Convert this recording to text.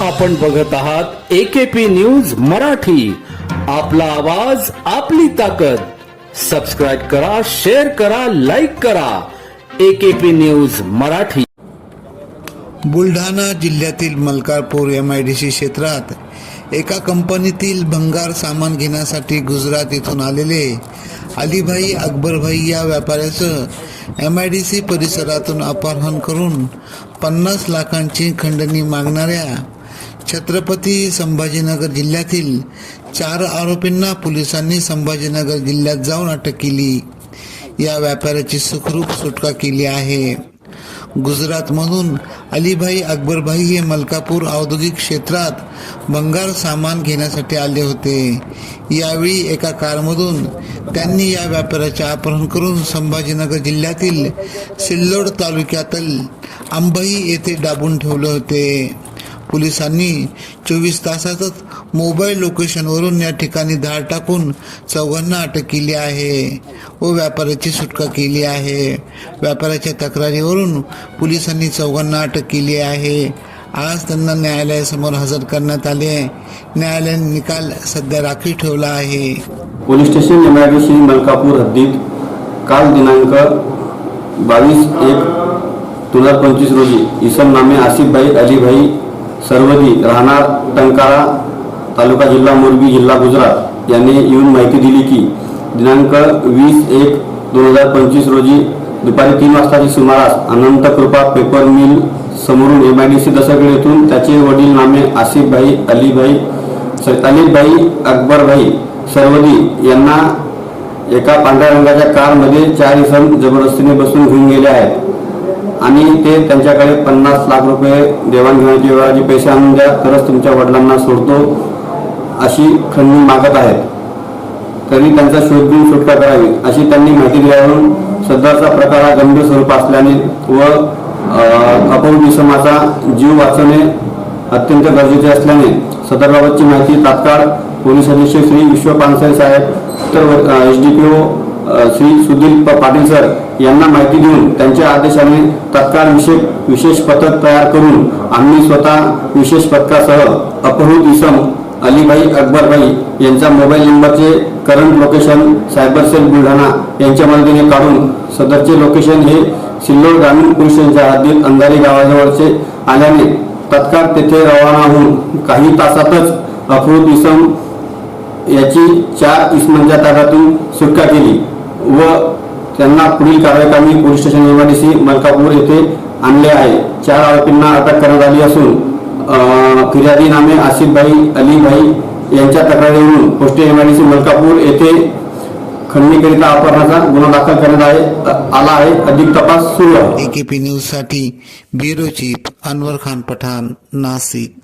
आपण बघत आहात एकेपी न्यूज मराठी. आपला आवाज आपली ताकद. सबस्क्राईब करा शेअर करा लाईक करा. AKP news Marathi. बुलढाणा जिल्ह्यातील Malkapur M I D C क्षेत्रात एका कंपनीतील भंगार सामान घेण्यासाठी गुजरात येथून आलेले अलीभाई अकबरभाई या व्यापाऱ्याचं एम आय डी सी परिसरातून अपहरण करून पन्नास लाखांची खंडणी मागणाऱ्या छत्रपती संभाजीनगर जिल्ह्यातील चार आरोपींना पोलिसांनी संभाजीनगर जिल्ह्यात जाऊन अटक केली. या व्यापाऱ्याची सुखरूप सुटका केली आहे. गुजरातमधून अलीभाई अकबरभाई हे मलकापूर औद्योगिक क्षेत्रात भंगार सामान घेण्यासाठी आले होते. यावेळी एका कारमधून त्यांनी या व्यापाऱ्याचे अपहरण करून संभाजीनगर जिल्ह्यातील सिल्लोड तालुक्यातील अंबई येथे डाबून ठेवले होते. पोलिसांनी चोवीस तासातच मोबाईल लोकेशनवरून या ठिकाणी धाड टाकून चौघांना अटक केली आहे व व्यापाऱ्याची सुटका केली आहे. व्यापाऱ्याच्या तक्रारीवरून पोलिसांनी चौघांना अटक केली आहे. आज त्यांना न्यायालयासमोर हजर करण्यात आले. न्यायालयाने निकाल सध्या राखीव ठेवला आहे. पोलीस स्टेशन श्री मलकापूर हद्दीत काल दिनांक बावीस एक दोन हजार पंचवीस रोजी इसम नामे आसिफभाई अलीभाई सर्वदी राहणार टंकारा तालुका जिल्हा मोरबी जिल्हा गुजरात यांनी येऊन माहिती दिली की दिनांक वीस एक दोन हजार पंचवीस रोजी दुपारी तीन वाजताची सुमारास अनंत कृपा पेपर मिल समोरून M I D C Dasargad येथून त्याचे वडील नामे आसिफभाई अलीभाई अलीभाई अकबरभाई सर्वदी यांना एका पांढऱ्या रंगाच्या कारमध्ये चार इसम जबरदस्तीने बसून घेऊन गेले आहेत. ते त्यांच्याकडे पन्नास लाख रुपये देवाणघेवाणीचे व्यवहाराचे पैसे आणून द्या तरच तुमच्या वडिलांना सोडतो अशी खंडणी मागत आहेत. तरी त्यांचा शोध घेऊन सुटका करावी अशी त्यांनी माहिती दिल्यावरून सदरचा प्रकार हा गंभीर स्वरूप असल्याने व अपौर इसमाचा जीव वाचवणे अत्यंत गरजेचे असल्याने सदरबाबतची माहिती तात्काळ पोलीस अधीक्षक श्री विश्व पानसरे साहेब तर S D P O Shri Sudhir Patil sir यांना माहिती देऊन त्यांच्या आदेशाने तत्काळ विशेष विशेष पथक तयार करून आम्ही स्वतः विशेष पथकासह अपहृत इसम अलीभाई अकबरभाई यांचा मोबाईल नंबरचे current location cyber cell Buldhana यांच्या मदतीने काढून सदरचे लोकेशन हे सिल्लोड ग्रामीण पोलीस स्टेशनच्या हद्दीत अंधारी गावाजवळचे आल्याने तत्काळ तेथे रवाना होऊन काही तासातच अफरूद इसम याची चार इसमांच्या ताब्यातून सुटका केली. व त्यांना पुढील कार्यक्रमी पोलीस स्टेशन एमआयडीसी मलकापूर येथे आणले आहे. चार आरोपींना अटक करण्यात आली असून अं, फिर्यादी नामे आसिफभाई अलीभाई यांच्या तक्रारीवरून पोस्ट एमआयडीसी मलकापूर येथे खंडणीकरिता अपहरणाचा गुन्हा दाखल करण्यात आहे आला आहे. अधिक तपास सुरू आहे. A K P bureau chief Anwar Khan Pathan Nashik.